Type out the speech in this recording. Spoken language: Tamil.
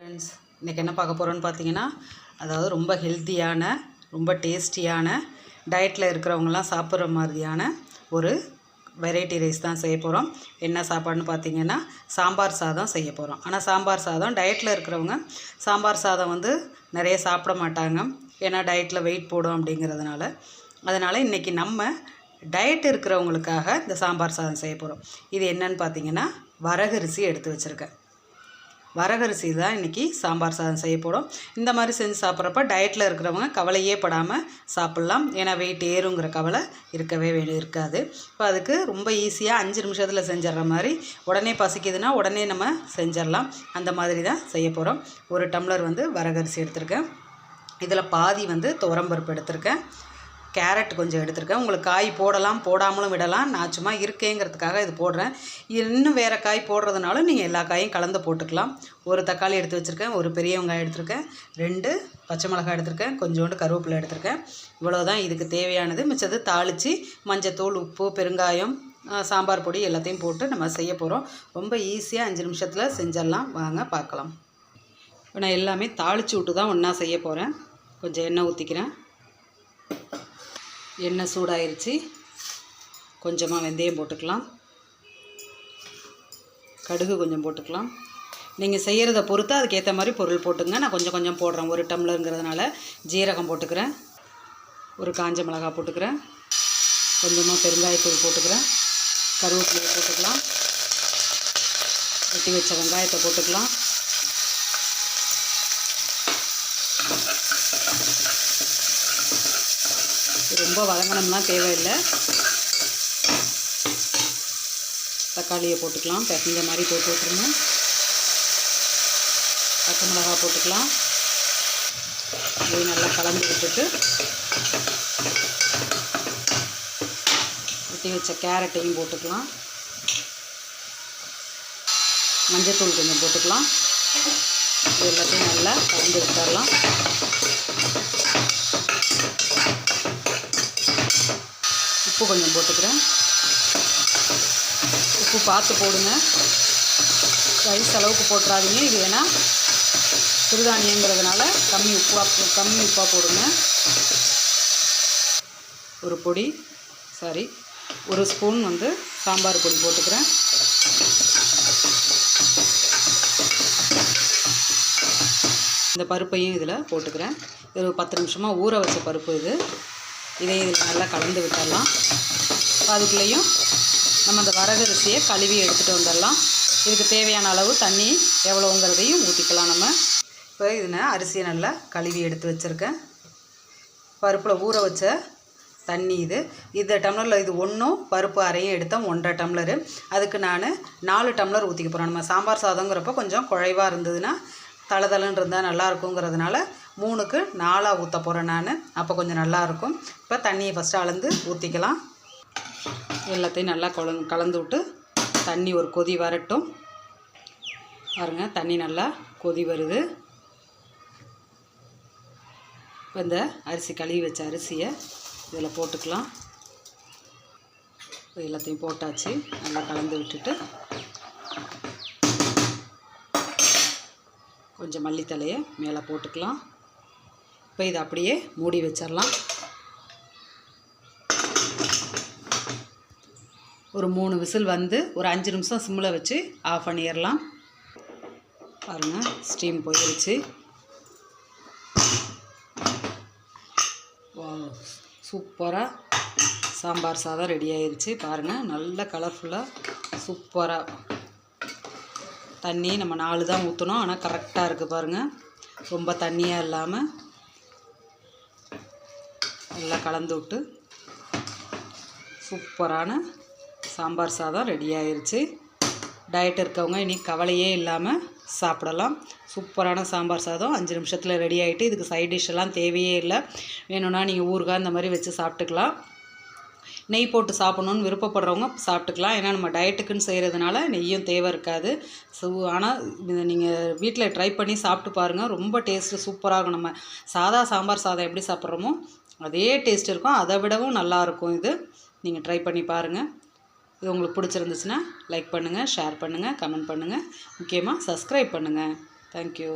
ஃப்ரெண்ட்ஸ் இன்றைக்கி என்ன பார்க்க போகிறோன்னு பார்த்தீங்கன்னா அதாவது ரொம்ப ஹெல்த்தியான ரொம்ப டேஸ்டியான டயட்டில் இருக்கிறவங்கலாம் சாப்பிட்ற மாதிரியான ஒரு வெரைட்டி ரைஸ் தான் செய்ய போகிறோம் என்ன சாப்பாடுன்னு பார்த்தீங்கன்னா சாம்பார் சாதம் செய்ய போகிறோம் ஆனால் சாம்பார் சாதம் டயட்டில் இருக்கிறவங்க சாம்பார் சாதம் வந்து நிறைய சாப்பிட மாட்டாங்க. ஏன்னா டயட்டில் வெயிட் போடும் அப்படிங்கிறதுனால. அதனால் இன்றைக்கி நம்ம டயட் இருக்கிறவங்களுக்காக இந்த சாம்பார் சாதம் செய்ய போகிறோம் இது என்னன்னு பார்த்தீங்கன்னா வரகரிசி எடுத்து வச்சுருக்கேன். வரகரிசி தான் இன்றைக்கி சாம்பார் சாதம் செய்ய போகிறோம் இந்த மாதிரி செஞ்சு சாப்பிட்றப்ப டயட்டில் இருக்கிறவங்க கவலையே படாமல் சாப்பிட்லாம். ஏன்னா வெயிட் ஏறுங்கிற கவலை இருக்கவே வேண்டி இருக்காது. இப்போ அதுக்கு ரொம்ப ஈஸியாக அஞ்சு நிமிஷத்தில் செஞ்சிடுற மாதிரி உடனே பசிக்குதுன்னா உடனே நம்ம செஞ்சிடலாம். அந்த மாதிரி தான் செய்ய போகிறோம் ஒரு டம்ளர் வந்து வரகரிசி எடுத்திருக்கேன். இதில் பாதி வந்து துவரம்பருப்பு எடுத்திருக்கேன். கேரட் கொஞ்சம் எடுத்திருக்கேன். உங்களுக்கு காய் போடலாம் போடாமலும் விடலாம். நான் சும்மா இருக்கேங்கிறதுக்காக இது போடுறேன். இன்னும் வேறு காய் போடுறதுனாலும் நீங்கள் எல்லா காயும் கலந்து போட்டுக்கலாம். ஒரு தக்காளி எடுத்து வச்சுருக்கேன் ஒரு பெரிய வெங்காயம் எடுத்திருக்கேன் ரெண்டு பச்சை மிளகாய் எடுத்திருக்கேன் கொஞ்சோண்டு கருவேப்பிலை எடுத்திருக்கேன். இவ்வளோதான் இதுக்கு தேவையானது. மிச்சது தாளித்து மஞ்சத்தூள் உப்பு பெருங்காயம் சாம்பார் பொடி எல்லாத்தையும் போட்டு நம்ம செய்ய போகிறோம் ரொம்ப ஈஸியாக அஞ்சு நிமிஷத்தில் செஞ்சிடலாம். வாங்க பார்க்கலாம். இப்போ நான் எல்லாமே தாளித்து விட்டு தான் ஒன்றா செய்ய போகிறேன் கொஞ்சம் எண்ணெய் ஊற்றிக்கிறேன் எண்ணெய் சூடாயிருச்சு. கொஞ்சமாக வெந்தயம் போட்டுக்கலாம். கடுகு கொஞ்சம் போட்டுக்கலாம். நீங்கள் செய்கிறத பொறுத்து அதுக்கேற்ற மாதிரி பொருள் போட்டுங்க. நான் கொஞ்சம் கொஞ்சம் போடுறேன். ஒரு டம்ளருங்கிறதுனால ஜீரகம் போட்டுக்கிறேன். ஒரு காஞ்ச மிளகா போட்டுக்கிறேன். கொஞ்சமாக பெருங்காயத்தூள் போட்டுக்கிறேன். கருவேப்பிலையை போட்டுக்கலாம். வெட்டி வச்ச வெங்காயத்தை போட்டுக்கலாம். ரொம்ப வதங்கணும்லாம் தேவையில்லை. தக்காளியை போட்டுக்கலாம். பிசைஞ்ச மாதிரி போட்டு விட்டுருங்க பச்சை மிளகாய் போட்டுக்கலாம். இதை நல்லா கலந்து விட்டுட்டு வெட்டி வச்ச கேரட்டையும் போட்டுக்கலாம். மஞ்சத்தூள் கொஞ்சம் போட்டுக்கலாம். இது எல்லாத்தையும் நல்லா கலந்து விட்டுடலாம் உப்பு கொஞ்சம் போட்டுக்கிறேன். உப்பு பார்த்து போடுங்க. ரைஸ் அளவுக்கு போட்டுறாதீங்க. இது ஏன்னா சிறுதானியங்கிறதுனால கம்மி உப்பாக கம்மி உப்பாக போடுங்க. ஒரு பொடி சாரி ஒரு ஸ்பூன் வந்து சாம்பார் பொடி போட்டுக்கிறேன். இந்த பருப்பையும் இதில் போட்டுக்கிறேன். இது பத்து நிமிஷமாக ஊற வச்ச பருப்பு இது. இதையும் இதில் நல்லா கலந்து விட்டுடலாம். அதுக்குள்ளேயும் நம்ம அந்த வரகரிசியை கழுவி எடுத்துகிட்டு வந்துடலாம். இதுக்கு தேவையான அளவு தண்ணி எவ்வளோங்கிறதையும் ஊற்றிக்கலாம் நம்ம. இப்போ இதில் அரிசியை நல்லா கழுவி எடுத்து வச்சுருக்கேன். பருப்பில் ஊற வச்ச தண்ணி இது. இந்த டம்ளரில் இது ஒன்றும் பருப்பு அரையும் எடுத்தோம் ஒன்றரை டம்ளரு. அதுக்கு நான் நாலு டம்ளர் ஊற்றிக்க போகிறேன் நம்ம சாம்பார் சாதங்கிறப்ப கொஞ்சம் குழைவாக இருந்ததுன்னா தளதளன்னு இருந்தால் நல்லா இருக்குங்கிறதுனால மூணுக்கு நாலாக ஊற்ற போகிறேன் நான். அப்போ கொஞ்சம் நல்லாயிருக்கும் இப்போ தண்ணியை ஃபஸ்ட்டு அளந்து ஊற்றிக்கலாம் எல்லாத்தையும் நல்லா குழந் கலந்து விட்டு தண்ணி ஒரு கொதி வரட்டும். பாருங்க தண்ணி நல்லா கொதி வருது. இப்போ இந்த அரிசி கழுவி வச்ச அரிசியை இதில் போட்டுக்கலாம். எல்லாத்தையும் போட்டாச்சு. நல்லா கலந்து விட்டுட்டு கொஞ்சம் மல்லித்தலையை மேலே போட்டுக்கலாம். இப்போ இதை அப்படியே மூடி வச்சிடலாம். ஒரு மூணு விசில் வந்து ஒரு அஞ்சு நிமிஷம் சிம்மில் வச்சு ஆஃப் பண்ணிடலாம். பாருங்கள் ஸ்டீம் போயிடுச்சு சூப்பராக சாம்பார் சாதம் ரெடி ஆயிடுச்சு பாருங்கள் நல்ல கலர்ஃபுல்லாக சூப்பராக தண்ணி நம்ம நாலு தான் ஊற்றணும் ஆனால் கரெக்டாக இருக்குது பாருங்கள் ரொம்ப தண்ணியாக இல்லாமல் நல்லா கலந்து விட்டு சூப்பரான சாம்பார் சாதம் ரெடி ஆயிடுச்சு டயட் இருக்கவங்க இனி கவலையே இல்லாமல் சாப்பிடலாம். சூப்பரான சாம்பார் சாதம் அஞ்சு நிமிஷத்தில் ரெடி ஆகிட்டு இதுக்கு சைட் டிஷ் எல்லாம் தேவையே இல்லை. வேணும்னா நீங்கள் ஊறுகாய் இந்த மாதிரி வச்சு சாப்பிட்டுக்கலாம். நெய் போட்டு சாப்பிட்ணுன்னு விருப்பப்படுறவங்க சாப்பிட்டுக்கலாம். ஏன்னா நம்ம டயட்டுக்குன்னு செய்கிறதுனால நெய்யும் தேவை இருக்காது. ஸோ ஆனால் இதை நீங்கள் வீட்டில் ட்ரை பண்ணி சாப்பிட்டு பாருங்கள் ரொம்ப டேஸ்ட்டு சூப்பராக இருக்கும். நம்ம சாதா சாம்பார் சாதம் எப்படி சாப்பிட்றோமோ அதே டேஸ்ட் இருக்கும். அதை விடவும் நல்லாயிருக்கும் இது. நீங்கள் ட்ரை பண்ணி பாருங்கள் இது உங்களுக்கு பிடிச்சிருந்துச்சுன்னா லைக் பண்ணுங்கள் ஷேர் பண்ணுங்கள் கமெண்ட் பண்ணுங்கள் முக்கியமாக சப்ஸ்கிரைப் பண்ணுங்கள் தேங்க்யூ